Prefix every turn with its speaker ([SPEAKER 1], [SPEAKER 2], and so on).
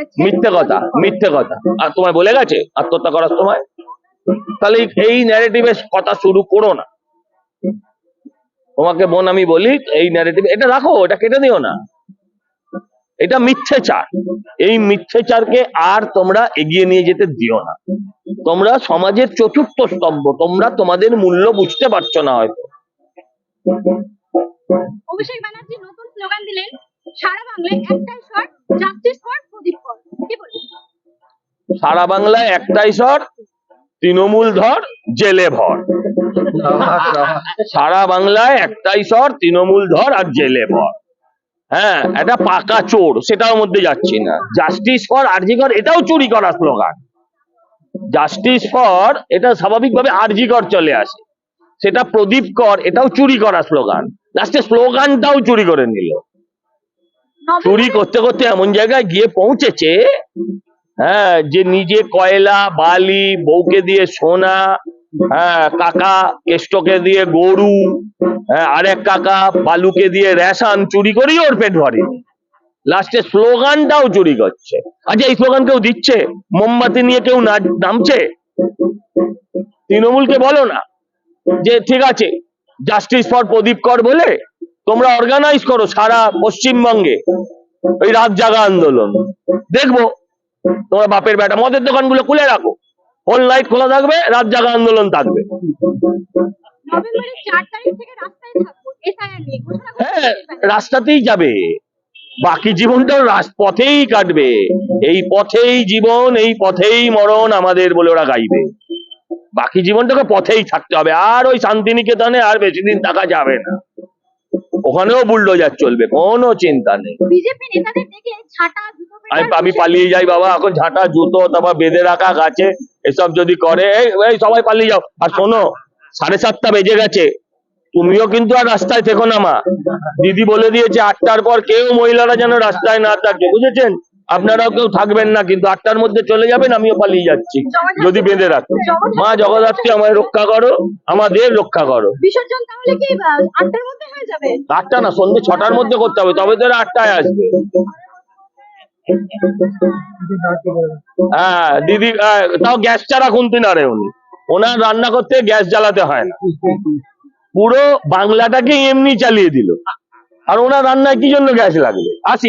[SPEAKER 1] মিথ্যে কথা মিথ্যে কথা। আর তোমায় বলে গেছে আত্মহত্যা করার সময়? তাহলে এই- ন্যারেটিভের কথা শুরু করো না। তোমাকে বোন আমি বলি এই ন্যারেটিভ এটা রাখো এটা কেটে দিও না। এটা মিথ্যেচার। এই মিথ্যেচারকে আর তোমরা এগিয়ে নিয়ে যেতে দিও না। তোমরা সমাজের চতুর্থ স্তম্ভ তোমরা তোমাদের মূল্য বুঝতে পারছ না হয়তো।
[SPEAKER 2] অভিষেক ব্যানার্জি নতুন স্লোগান দিলেন সারা বাংলায় একটাই স্বর জাস্টিস ফর প্রদীপ কর কি বলবেন
[SPEAKER 1] সারা বাংলায় একটাই স্বর তৃণমূল ধর জেলে ভর। সারা বাংলায় একটাই স্বর তৃণমূল ধর আর জেলে ভর। হ্যাঁ এটা পাকা চোর সেটার মধ্যে যাচ্ছি না। জাস্টিস ফর আরজিকর এটাও চুরি করা স্লোগান জাস্টিস ফর এটা স্বাভাবিকভাবে আরজিকর চলে আসে। সেটা প্রদীপ কর এটাও চুরি করা স্লোগান লাস্টে স্লোগানটাও চুরি করে নিল। চুরি করতে করতে এমন জায়গায় গিয়ে পৌঁছেছে হ্যাঁ যে নিজে কয়লা, বালি, বউকে দিয়ে সোনা হ্যাঁ কাকা, কেষ্টকে দিয়ে গরু হ্যাঁ আরেক কাকা বালুকে দিয়ে রেশন চুরি করেই ওর পেট ভরে। লাস্টে স্লোগানটাও চুরি করছে। আচ্ছা এই স্লোগান কেউ দিচ্ছে? মোমবাতি নিয়ে কেউ নামছে? তৃণমূলকে বলো না। যে ঠিক আছে জাস্টিস ফর প্রদীপ কর বলে তোমরা অর্গানাইজ করো সারা পশ্চিমবঙ্গে। ওই রাত জাগা আন্দোলন। দেখব তোমার বাপের বেটা মদের দোকানগুলো খুলে রাখো। হোল নাইট খোলা থাকবে রাত জাগা আন্দোলন থাকবে। হ্যাঁ রাস্তাতেই যাবে। বাকি জীবনটাও রাস- পথেই কাটবে। এই পথেই জীবন এই পথেই মরণ আমাদের বলে ওরা গাইবে। বাকি জীবনটাকে পথেই থাকতে হবে। আর ওই শান্তিনিকেতনে আর বেশি দিন থাকা যাবে না। ওখানেও বুলডোজার চলবে কোনো চিন্তা নেই।
[SPEAKER 2] বিজেপি নেতাদের দেখে ছাটা জুতো
[SPEAKER 1] আমি আমি পালিয়ে যাই বাবা এখন ঝাঁটা জুতো তারপর বেঁধে রাখা গাছে এসব যদি করে এই সবাই পালিয়ে যাও। আর শোনো সাড়ে সাতটা বেজে গেছে। তুমিও কিন্তু আর রাস্তায় থেকো না মা। দিদি বলে দিয়েছে আটটার পর কেউ মহিলারা যেন রাস্তায় না থাকে বুঝেছেন? আপনারাও কেউ থাকবেন না কিন্তু আটটার মধ্যে চলে যাবেন আমিও পালিয়ে যাচ্ছি যদি বেঁধে রাখো। মা জগদ্ধাত্রী আমায় রক্ষা করো আমাদের রক্ষা করো। আটটা না সন্ধ্যে ছটার মধ্যে করতে হবে তবে তো আটটায় আসবে। হ্যাঁ দিদি আহ, তাও গ্যাস ছাড়া খুনতি না রে উনি। ওনার রান্না করতে গ্যাস জ্বালাতে হয় না। পুরো বাংলাটাকে এমনি চালিয়ে দিল। আর ওনার রান্নায় কি জন্য গ্যাস লাগবে? আসি।